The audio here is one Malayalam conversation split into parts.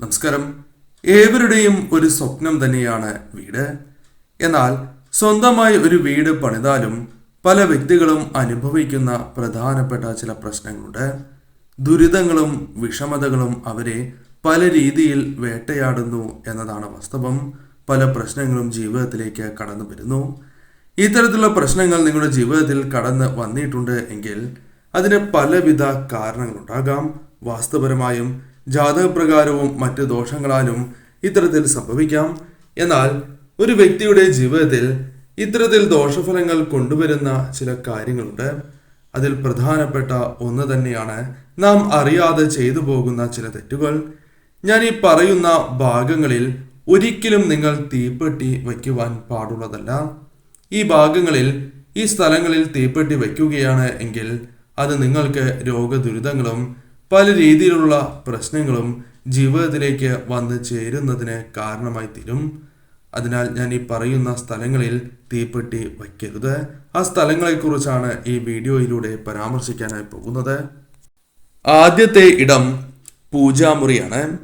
നമസ്കാരം. ഏവരുടെയും ഒരു സ്വപ്നം തന്നെയാണ് വീട്. എന്നാൽ സ്വന്തമായി ഒരു വീട് പണിതാലും പല വ്യക്തികളും അനുഭവിക്കുന്ന പ്രധാനപ്പെട്ട ചില പ്രശ്നങ്ങളുണ്ട്. ദുരിതങ്ങളും വിഷമതകളും അവരെ പല രീതിയിൽ വേട്ടയാടുന്നു എന്നതാണ് വാസ്തവം. പല പ്രശ്നങ്ങളും ജീവിതത്തിലേക്ക് കടന്നു വരുന്നു. ഇത്തരത്തിലുള്ള പ്രശ്നങ്ങൾ നിങ്ങളുടെ ജീവിതത്തിൽ കടന്ന് വന്നിട്ടുണ്ട് എങ്കിൽ അതിന് പലവിധ കാരണങ്ങളുണ്ടാകാം. വാസ്തുപരമായും ജാതകപ്രകാരവും മറ്റ് ദോഷങ്ങളാലും ഇത്തരത്തിൽ സംഭവിക്കാം. എന്നാൽ ഒരു വ്യക്തിയുടെ ജീവിതത്തിൽ ഇത്തരത്തിൽ ദോഷഫലങ്ങൾ കൊണ്ടുവരുന്ന ചില കാര്യങ്ങളുണ്ട്. അതിൽ പ്രധാനപ്പെട്ട ഒന്ന് തന്നെയാണ് നാം അറിയാതെ ചെയ്തു പോകുന്ന ചില തെറ്റുകൾ. ഞാൻ ഈ പറയുന്ന ഭാഗങ്ങളിൽ ഒരിക്കലും നിങ്ങൾ തീപ്പെട്ടി വയ്ക്കുവാൻ പാടുള്ളതല്ല. ഈ ഭാഗങ്ങളിൽ ഈ സ്ഥലങ്ങളിൽ തീപ്പെട്ടി വയ്ക്കുകയാണ് എങ്കിൽ അത് നിങ്ങൾക്ക് രോഗദുരിതങ്ങളും പല രീതിയിലുള്ള പ്രശ്നങ്ങളും ജീവിതത്തിലേക്ക് വന്ന് ചേരുന്നതിന് കാരണമായി തീരും. അതിനാൽ ഞാൻ ഈ പറയുന്ന സ്ഥലങ്ങളിൽ തീപ്പെട്ടി വയ്ക്കരുത്. ആ സ്ഥലങ്ങളെക്കുറിച്ചാണ് ഈ വീഡിയോയിലൂടെ പരാമർശിക്കാനായി പോകുന്നത്. ആദ്യത്തെ ഇടം പൂജാമുറിയാണ്.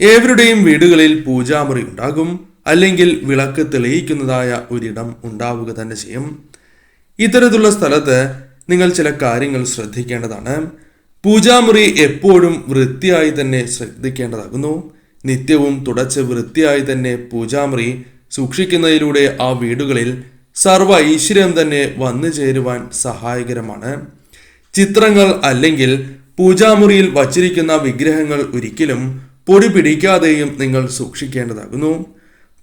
ഏവരുടെയും വീടുകളിൽ പൂജാമുറി ഉണ്ടാകും. അല്ലെങ്കിൽ വിളക്ക് തെളിയിക്കുന്നതായ ഒരിടം ഉണ്ടാവുക തന്നെ ചെയ്യും. ഇത്തരത്തിലുള്ള സ്ഥലത്ത് നിങ്ങൾ ചില കാര്യങ്ങൾ ശ്രദ്ധിക്കേണ്ടതാണ്. പൂജാമുറി എപ്പോഴും വൃത്തിയായി തന്നെ ശ്രദ്ധിക്കേണ്ടതാകുന്നു. നിത്യവും തുടച്ച് വൃത്തിയായി തന്നെ പൂജാമുറി സൂക്ഷിക്കുന്നതിലൂടെ ആ വീടുകളിൽ സർവ ഐശ്വര്യം തന്നെ വന്നു ചേരുവാൻ സഹായകരമാണ്. ചിത്രങ്ങൾ അല്ലെങ്കിൽ പൂജാമുറിയിൽ വച്ചിരിക്കുന്ന വിഗ്രഹങ്ങൾ ഒരിക്കലും പൊടി പിടിക്കാതെയും നിങ്ങൾ സൂക്ഷിക്കേണ്ടതാകുന്നു.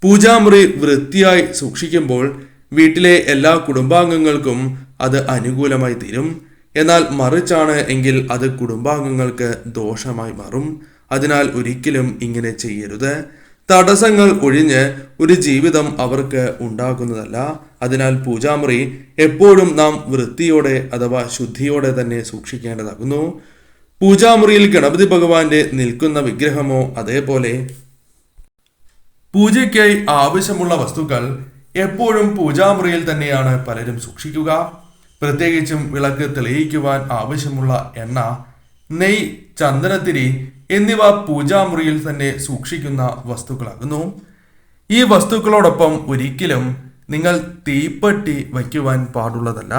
പൂജാമുറി വൃത്തിയായി സൂക്ഷിക്കുമ്പോൾ വീട്ടിലെ എല്ലാ കുടുംബാംഗങ്ങൾക്കും അത് അനുകൂലമായി തീരും. എന്നാൽ മറിച്ചാണ് എങ്കിൽ അത് കുടുംബാംഗങ്ങൾക്ക് ദോഷമായി മാറും. അതിനാൽ ഒരിക്കലും ഇങ്ങനെ ചെയ്യരുത്. തടസ്സങ്ങൾ ഒഴിഞ്ഞ് ഒരു ജീവിതം അവർക്ക് ഉണ്ടാകുന്നതല്ല. അതിനാൽ പൂജാമുറി എപ്പോഴും നാം വൃത്തിയോടെ അഥവാ ശുദ്ധിയോടെ തന്നെ സൂക്ഷിക്കേണ്ടതാകുന്നു. പൂജാമുറിയിൽ ഗണപതി ഭഗവാന്റെ നിൽക്കുന്ന വിഗ്രഹമോ അതേപോലെ. പൂജയ്ക്കായി ആവശ്യമുള്ള വസ്തുക്കൾ എപ്പോഴും പൂജാമുറിയിൽ തന്നെയാണ് പലരും സൂക്ഷിക്കുക. പ്രത്യേകിച്ചും വിളക്ക് തെളിയിക്കുവാൻ ആവശ്യമുള്ള എണ്ണ നെയ് ചന്ദനത്തിരി എന്നിവ പൂജാമുറിയിൽ തന്നെ സൂക്ഷിക്കുന്ന വസ്തുക്കളാകുന്നു. ഈ വസ്തുക്കളോടൊപ്പം ഒരിക്കലും നിങ്ങൾ തീപ്പെട്ടി വയ്ക്കുവാൻ പാടുള്ളതല്ല.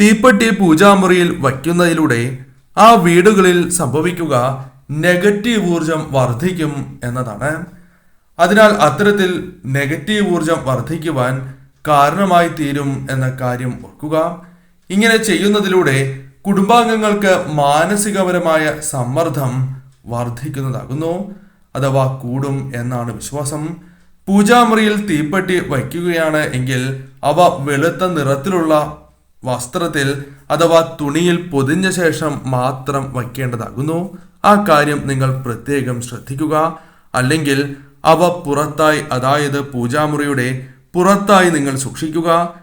തീപ്പെട്ടി പൂജാമുറിയിൽ വയ്ക്കുന്നതിലൂടെ ആ വീടുകളിൽ സംഭവിക്കുക നെഗറ്റീവ് ഊർജം വർദ്ധിക്കും എന്നതാണ്. അതിനാൽ അത്തരത്തിൽ നെഗറ്റീവ് ഊർജം വർദ്ധിക്കുവാൻ കാരണമായി തീരും എന്ന കാര്യം ഓർക്കുക. ഇങ്ങനെ ചെയ്യുന്നതിലൂടെ കുടുംബാംഗങ്ങൾക്ക് മാനസികപരമായ സമ്മർദ്ദം വർദ്ധിക്കുന്നതാകുന്നു. അഥവാ കൂടും എന്നാണ് വിശ്വാസം. പൂജാമുറിയിൽ തീപ്പെട്ടി വയ്ക്കുകയാണ് എങ്കിൽ അവ വെളുത്ത നിറത്തിലുള്ള വസ്ത്രത്തിൽ അഥവാ തുണിയിൽ പൊതിഞ്ഞ ശേഷം മാത്രം വയ്ക്കേണ്ടതാകുന്നു. ആ കാര്യം നിങ്ങൾ പ്രത്യേകം ശ്രദ്ധിക്കുക. അല്ലെങ്കിൽ അവ പുറത്തായി അതായത് പൂജാമുറിയുടെ പുറത്തായി നിങ്ങൾ സൂക്ഷിക്കുക.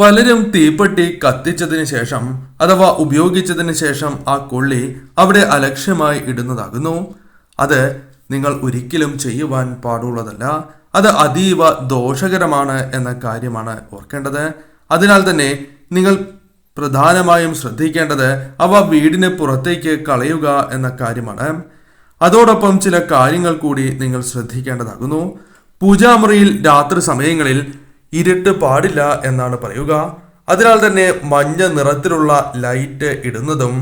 പലരും തീപ്പെട്ടി കത്തിച്ചതിന് ശേഷം അഥവാ ഉപയോഗിച്ചതിന് ശേഷം ആ കൊള്ളി അവിടെ അലക്ഷ്യമായി ഇടുന്നതാകുന്നു. അത് നിങ്ങൾ ഒരിക്കലും ചെയ്യുവാൻ പാടുള്ളതല്ല. അത് അതീവ ദോഷകരമാണ് എന്ന കാര്യമാണ് ഓർക്കേണ്ടത്. അതിനാൽ തന്നെ നിങ്ങൾ പ്രധാനമായും ശ്രദ്ധിക്കേണ്ടത് അവ വീടിന് പുറത്തേക്ക് കളയുക എന്ന കാര്യമാണ്. അതോടൊപ്പം ചില കാര്യങ്ങൾ കൂടി നിങ്ങൾ ശ്രദ്ധിക്കേണ്ടതാകുന്നു. പൂജാമുറിയിൽ രാത്രി സമയങ്ങളിൽ ഇരുട്ട് പാടില്ല എന്നാണ് പറയുക. അതിനാൽ തന്നെ മഞ്ഞ നിറത്തിലുള്ള ലൈറ്റ് ഇടുന്നതും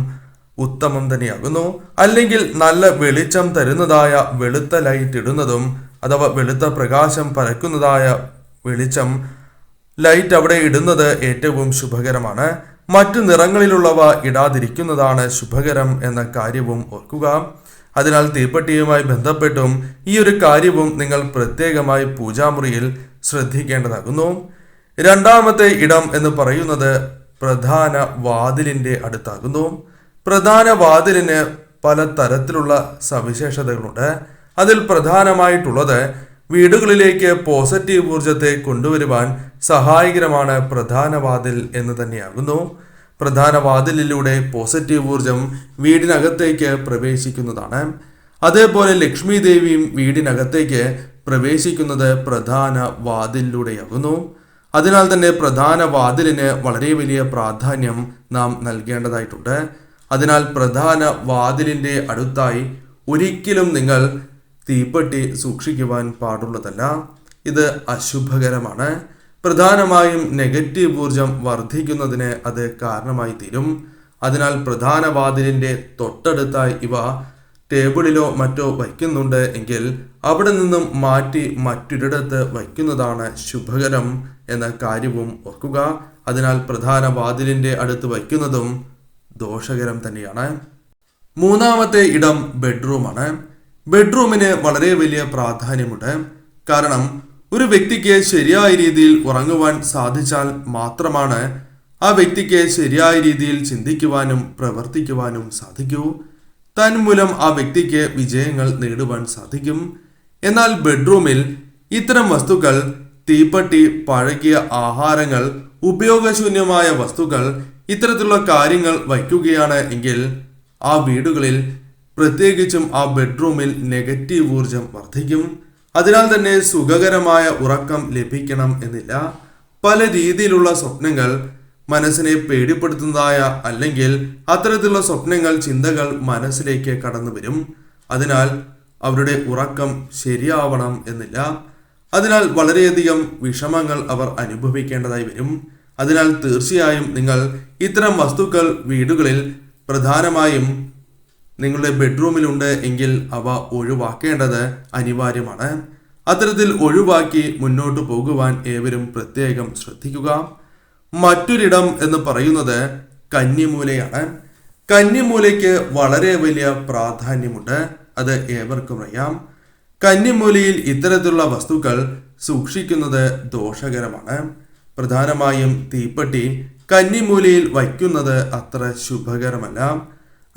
ഉത്തമം തന്നെയാകുന്നു. അല്ലെങ്കിൽ നല്ല വെളിച്ചം തരുന്നതായ വെളുത്ത ലൈറ്റ് ഇടുന്നതും അഥവാ വെളുത്ത പ്രകാശം പരക്കുന്നതായ വെളിച്ചം ലൈറ്റ് അവിടെ ഇടുന്നത് ഏറ്റവും ശുഭകരമാണ്. മറ്റു നിറങ്ങളിലുള്ളവ ഇടാതിരിക്കുന്നതാണ് ശുഭകരം എന്ന കാര്യവും ഓർക്കുക. അതിനാൽ തീപ്പെട്ടിയുമായി ബന്ധപ്പെട്ടും ഈ ഒരു കാര്യവും നിങ്ങൾ പ്രത്യേകമായി പൂജാമുറിയിൽ ശ്രദ്ധിക്കേണ്ടതാകുന്നു. രണ്ടാമത്തെ ഇടം എന്ന് പറയുന്നത് പ്രധാന വാതിലിന്റെ അടുത്താകുന്നു. പ്രധാന വാതിലിന് പല തരത്തിലുള്ള സവിശേഷതകളുണ്ട്. അതിൽ പ്രധാനമായിട്ടുള്ളത് വീടുകളിലേക്ക് പോസിറ്റീവ് ഊർജത്തെ കൊണ്ടുവരുവാൻ സഹായകരമാണ് പ്രധാന വാതിൽ എന്ന് തന്നെയാകുന്നു. പ്രധാന വാതിലിലൂടെ പോസിറ്റീവ് ഊർജം വീടിനകത്തേക്ക് പ്രവേശിക്കുന്നതാണ്. അതേപോലെ ലക്ഷ്മി ദേവിയും വീടിനകത്തേക്ക് പ്രവേശിക്കുന്നത് പ്രധാന വാതിലിലൂടെയാകുന്നു അതിനാൽ തന്നെ പ്രധാന വാതിലിന് വളരെ വലിയ പ്രാധാന്യം നാം നൽകേണ്ടതായിട്ടുണ്ട്. അതിനാൽ പ്രധാന വാതിലിന്റെ അടുത്തായി ഒരിക്കലും നിങ്ങൾ തീപ്പെട്ടി സൂക്ഷിക്കുവാൻ പാടുള്ളതല്ല. ഇത് അശുഭകരമാണ്. പ്രധാനമായും നെഗറ്റീവ് ഊർജം വർദ്ധിക്കുന്നതിന് അത് കാരണമായി തീരും. അതിനാൽ പ്രധാന വാതിലിന്റെ തൊട്ടടുത്തായി ഇവ ടേബിളിലോ മറ്റോ വയ്ക്കുന്നുണ്ട് എങ്കിൽ അവിടെ നിന്നും മാറ്റി മറ്റൊരിടത്ത് വയ്ക്കുന്നതാണ് ശുഭകരം എന്ന കാര്യവും ഓർക്കുക. അതിനാൽ പ്രധാന വാതിലിന്റെ അടുത്ത് വയ്ക്കുന്നതും ദോഷകരം തന്നെയാണ്. മൂന്നാമത്തെ ഇടം ബെഡ്റൂമാണ്. ബെഡ്റൂമിന് വളരെ വലിയ പ്രാധാന്യമുണ്ട്. കാരണം ഒരു വ്യക്തിക്ക് ശരിയായ രീതിയിൽ ഉറങ്ങുവാൻ സാധിച്ചാൽ മാത്രമാണ് ആ വ്യക്തിക്ക് ശരിയായ രീതിയിൽ ചിന്തിക്കുവാനും പ്രവർത്തിക്കുവാനും സാധിക്കൂ. തന്മൂലം ആ വ്യക്തിക്ക് വിജയങ്ങൾ നേടുവാൻ സാധിക്കും. എന്നാൽ ബെഡ്റൂമിൽ ഇത്തരം വസ്തുക്കൾ തീപ്പട്ടി പഴകിയ ആഹാരങ്ങൾ ഉപയോഗശൂന്യമായ വസ്തുക്കൾ ഇത്തരത്തിലുള്ള കാര്യങ്ങൾ വയ്ക്കുകയാണ് എങ്കിൽ ആ വീടുകളിൽ പ്രത്യേകിച്ചും ആ ബെഡ്റൂമിൽ നെഗറ്റീവ് ഊർജം വർദ്ധിക്കും. അതിനാൽ തന്നെ സുഖകരമായ ഉറക്കം ലഭിക്കണം എന്നില്ല. പല രീതിയിലുള്ള സ്വപ്നങ്ങൾ മനസ്സിനെ പേടിപ്പെടുത്തുന്നതായ അല്ലെങ്കിൽ അത്തരത്തിലുള്ള സ്വപ്നങ്ങൾ ചിന്തകൾ മനസ്സിലേക്ക് കടന്നു വരും. അതിനാൽ അവരുടെ ഉറക്കം ശരിയാവണം എന്നില്ല. അതിനാൽ വളരെയധികം വിഷമങ്ങൾ അവർ അനുഭവിക്കേണ്ടതായി വരും. അതിനാൽ തീർച്ചയായും നിങ്ങൾ ഇത്തരം വസ്തുക്കൾ വീടുകളിൽ പ്രധാനമായും നിങ്ങളുടെ ബെഡ്റൂമിലുണ്ട് എങ്കിൽ അവ ഒഴിവാക്കേണ്ടത് അനിവാര്യമാണ്. അത്തരത്തിൽ ഒഴിവാക്കി മുന്നോട്ട് പോകുവാൻ ഏവരും പ്രത്യേകം ശ്രദ്ധിക്കുക. മറ്റൊരിടം എന്ന് പറയുന്നത് കന്നിമൂലയാണ്. കന്നിമൂലയ്ക്ക് വളരെ വലിയ പ്രാധാന്യമുണ്ട്. അത് ഏവർക്കും അറിയാം. കന്നിമൂലയിൽ ഇത്തരത്തിലുള്ള വസ്തുക്കൾ സൂക്ഷിക്കുന്നത് ദോഷകരമാണ്. പ്രധാനമായും തീപ്പെട്ടി കന്നിമൂലയിൽ വയ്ക്കുന്നത് അത്ര ശുഭകരമല്ല.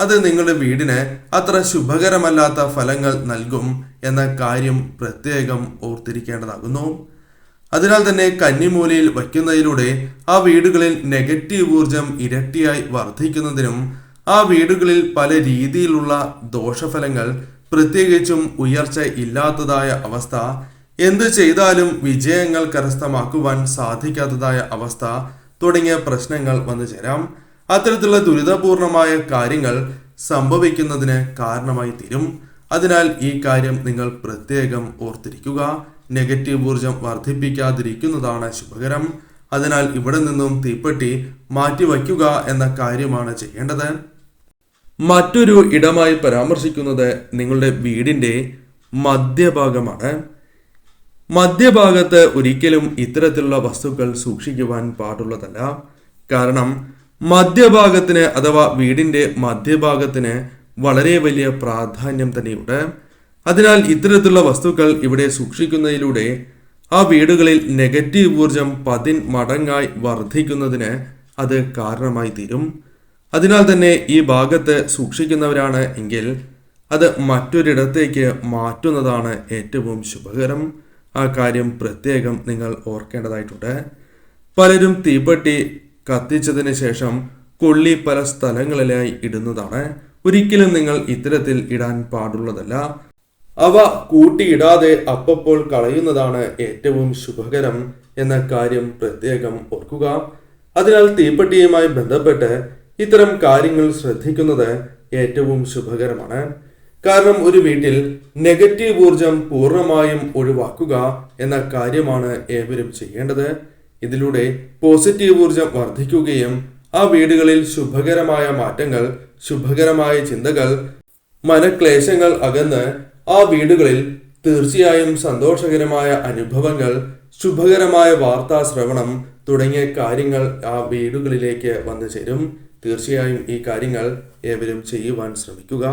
അത് നിങ്ങളുടെ വീടിന് അത്ര ശുഭകരമല്ലാത്ത ഫലങ്ങൾ നൽകും എന്ന കാര്യം പ്രത്യേകം ഓർത്തിരിക്കേണ്ടതാകുന്നു. അതിനാൽ തന്നെ കന്നിമൂലയിൽ വയ്ക്കുന്നതിലൂടെ ആ വീടുകളിൽ നെഗറ്റീവ് ഊർജം ഇരട്ടിയായി വർദ്ധിക്കുന്നതിനും ആ വീടുകളിൽ പല രീതിയിലുള്ള ദോഷഫലങ്ങൾ പ്രത്യേകിച്ചും ഉയർച്ച ഇല്ലാത്തതായ അവസ്ഥ എന്തു ചെയ്താലും വിജയങ്ങൾ കരസ്ഥമാക്കുവാൻ സാധിക്കാത്തതായ അവസ്ഥ തുടങ്ങിയ പ്രശ്നങ്ങൾ വന്നു ചേരാം അത്തരത്തിലുള്ള ദുരിതപൂർണമായ കാര്യങ്ങൾ സംഭവിക്കുന്നതിന് കാരണമായി തീരും. അതിനാൽ ഈ കാര്യം നിങ്ങൾ പ്രത്യേകം ഓർത്തിരിക്കുക. നെഗറ്റീവ് ഊർജം വർദ്ധിപ്പിക്കാതിരിക്കുന്നതാണ് ശുഭകരം. അതിനാൽ ഇവിടെ നിന്നും തീപ്പെട്ടി മാറ്റിവയ്ക്കുക എന്ന കാര്യമാണ് ചെയ്യേണ്ടത്. മറ്റൊരു ഇടമായി പരാമർശിക്കുന്നത് നിങ്ങളുടെ വീടിന്റെ മധ്യഭാഗമാണ്. മധ്യഭാഗത്ത് ഒരിക്കലും ഇത്തരത്തിലുള്ള വസ്തുക്കൾ സൂക്ഷിക്കുവാൻ പാടുള്ളതല്ല. കാരണം മധ്യഭാഗത്തിന് അഥവാ വീടിന്റെ മധ്യഭാഗത്തിന് വളരെ വലിയ പ്രാധാന്യം തന്നെയുണ്ട്. അതിനാൽ ഇത്തരത്തിലുള്ള വസ്തുക്കൾ ഇവിടെ സൂക്ഷിക്കുന്നതിലൂടെ ആ വീടുകളിൽ നെഗറ്റീവ് ഊർജം പതിൻ മടങ്ങായി വർദ്ധിക്കുന്നതിന് അത് കാരണമായി തീരും. അതിനാൽ തന്നെ ഈ ഭാഗത്ത് സൂക്ഷിക്കുന്നവരാണ് എങ്കിൽ അത് മറ്റൊരിടത്തേക്ക് മാറ്റുന്നതാണ് ഏറ്റവും ശുഭകരം. ആ കാര്യം പ്രത്യേകം നിങ്ങൾ ഓർക്കേണ്ടതായിട്ടുണ്ട്. പലരും തീപ്പെട്ടി കത്തിച്ചതിന് ശേഷം കൊള്ളി പല സ്ഥലങ്ങളിലായി ഇടുന്നതാണ്. ഒരിക്കലും നിങ്ങൾ ഇത്തരത്തിൽ ഇടാൻ പാടുള്ളതല്ല. അവ കൂട്ടിയിടാതെ അപ്പപ്പോൾ കളയുന്നതാണ് ഏറ്റവും ശുഭകരം എന്ന കാര്യം പ്രത്യേകം ഓർക്കുക. അതിനാൽ തീപ്പെട്ടിയുമായി ബന്ധപ്പെട്ട് ഇത്തരം കാര്യങ്ങൾ ശ്രദ്ധിക്കുന്നത് ഏറ്റവും ശുഭകരമാണ്. കാരണം ഒരു വീട്ടിൽ നെഗറ്റീവ് ഊർജം പൂർണമായും ഒഴിവാക്കുക എന്ന കാര്യമാണ് ഏവരും ചെയ്യേണ്ടത്. ഇതിലൂടെ പോസിറ്റീവ് ഊർജം വർദ്ധിക്കുകയും ആ വീടുകളിൽ ശുഭകരമായ മാറ്റങ്ങൾ ശുഭകരമായ ചിന്തകൾ മനക്ലേശങ്ങൾ അകന്ന് ആ വീടുകളിൽ തീർച്ചയായും സന്തോഷകരമായ അനുഭവങ്ങൾ ശുഭകരമായ വാർത്താ ശ്രവണം തുടങ്ങിയ കാര്യങ്ങൾ ആ വീടുകളിലേക്ക് വന്നു ചേരും. തീർച്ചയായും ഈ കാര്യങ്ങൾ ഏവരും ചെയ്യുവാൻ ശ്രമിക്കുക.